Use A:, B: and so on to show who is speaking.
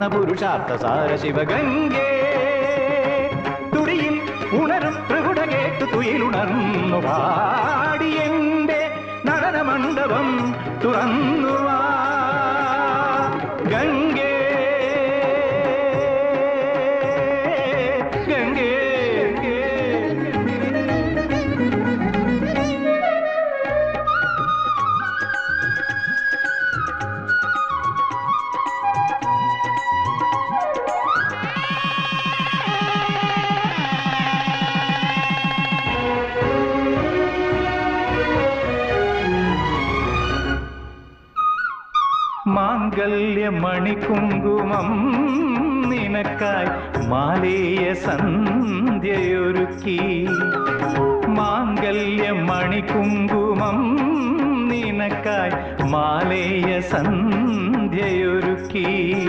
A: പുരുഷാർത്ഥ സാര ശിവഗംഗേ തുടിയിൽ ഉണരും പ്രകുട കേട്ടു തുയിലുണർന്നു പാടിയെന്റെ നടന മണ്ഡപം തുറന്നു ഗംഗേ ഗംഗേ. മാംഗല്യമണികുങ്കുമം നിനക്കായ് മാലേയ സന്ധ്യയൊരുക്കി. മാംഗല്യമണികുങ്കുമം നിനക്കായ് മാലേയ സന്ധ്യയൊരുക്കി.